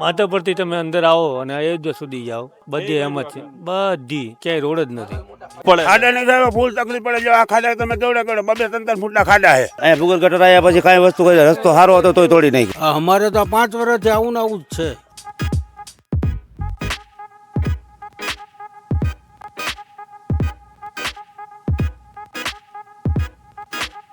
માધવ પરથી તમે અંદર આવો અને અયોધ્યા સુધી જાઓ. બધી એમ જ છે. બધી. ક્યાંય રોડ જ નથી. પડે ખાડા નહીં થાય ફૂલ તકલીફ પડે. જો આ ખાડા તમે કેવડે કરો બબે ત્રણ ફૂટના ખાડા છે. અહીંયા ભૂગલ ગટર આવ્યા પછી કાંઈ વસ્તુ કરી રસ્તો સારો હતો તોય તોડી નહીં અમારે તો પાંચ વર્ષથી આવું ને આવું જ છે.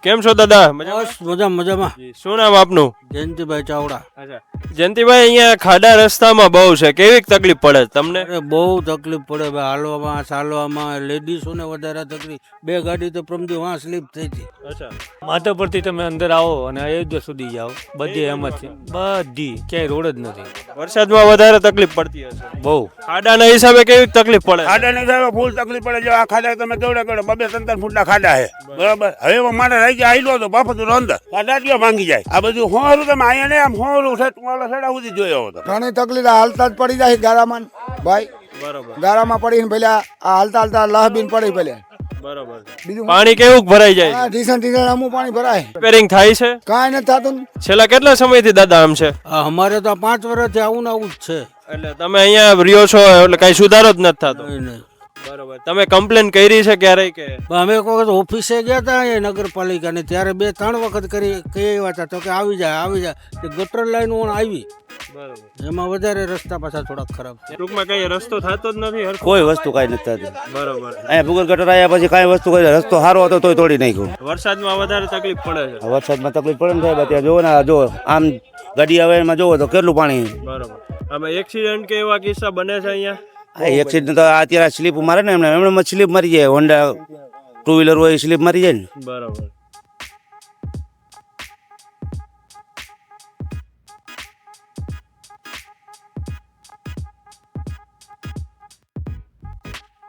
કેમ છો દાદા? મજામાં? મજા મજામાં. જી, શું નામ આપનું? જયંતિભાઈ ચાવડા. અચ્છા. જયંતિભાઈ અહીંયા ખાડા રસ્તામાં બહુ છે. કેવી તકલીફ પડે તમને? અરે બહુ તકલીફ પડે ભાઈ. હાલવામાં ચાલવામાં લેડીઝોને વધારે તકલીફ. બે ગાડી તો પ્રમદી વાં સ્લીપ થઈ હતી. અચ્છા. પરથી તમે અંદર આવો અને અયોધ્યા સુધી જાઓ. બધી એમ જ છે બધી. ક્યાંય રોડ જ નથી. વરસાદમાં વધારે તકલીફ પડતી હશે. બહુ. ખાડાના હિસાબે કેવી તકલીફ પડે? ખાડાના હિસાબે ફૂલ તકલીફ પડે. જો આ ખાડા તમે કેવડા કેવડા? બબે ત્રણ ફૂટના ખાડા છે. બરાબર? હવે મારે રહી જાય આયલો તો બાપતું અંદર ખાડા ભાંગી જાય. આ બધું હોરું તમે અહીંયા ને આમ હોરું છે ટુવાળા સેડા સુધી જોયો હતો. ઘણી તકલીફ હાલતા જ પડી જાય ગારામાં. ભાઈ બરોબર. ગારામાં પડીને પેલા આ હાલતા હાલતા લહબીન પડી પેલા બરોબર. બીજું પાણી કેવું ભરાઈ જાય? ઢીસણ ઢીસણ અમુક પાણી ભરાય. રિપેરિંગ થાય છે? કાંઈ નથી થતું ને. છેલ્લા કેટલા સમયથી દાદા આમ છે? અમારે તો પાંચ વર્ષથી આવું ને આવું જ છે. એટલે તમે અહીંયા રહ્યો છો એટલે કઈ સુધારો જ નથી થતો. બરોબર. તમે કમ્પ્લેન કરી છે ક્યારેય કે? અમે એક વખત ઓફિસે ગયા હતા અહીંયા નગરપાલિકાની ત્યારે બે ત્રણ વખત કરી કહી આવ્યા હતા તો કે આવી જાય આવી જાય. તે ગટર લાઈન ઓણ આવી. બરોબર. એમાં વધારે રસ્તા પાછા થોડાક ખરાબ છે ટૂંકમાં કઈ રસ્તો થતો જ નથી કોઈ વસ્તુ કાંઈ નથી થતી. બરોબર. અહીંયા ભૂગલ ગટર આવ્યા પછી કઈ વસ્તુ કઈ રસ્તો સારો હતો તોય તોડી નાખ્યો. વરસાદમાં વધારે તકલીફ પડે છે. વરસાદમાં તકલીફ પડે ને સાહેબ અત્યારે જોવો ને જો આમ ગાડી આવે એમાં જોવો તો કેટલું પાણી. બરોબર. આમાં એક્સિડન્ટ કે એવા કિસ્સા બને છે અહીંયા? એક્સિડન્ટ તો અત્યારે સ્લીપ મારે ને એમને એમને સ્લીપ મારી જાય. હોન્ડા ટુ વ્હીલર હોય સ્લીપ મારી જાય ને. બરોબર.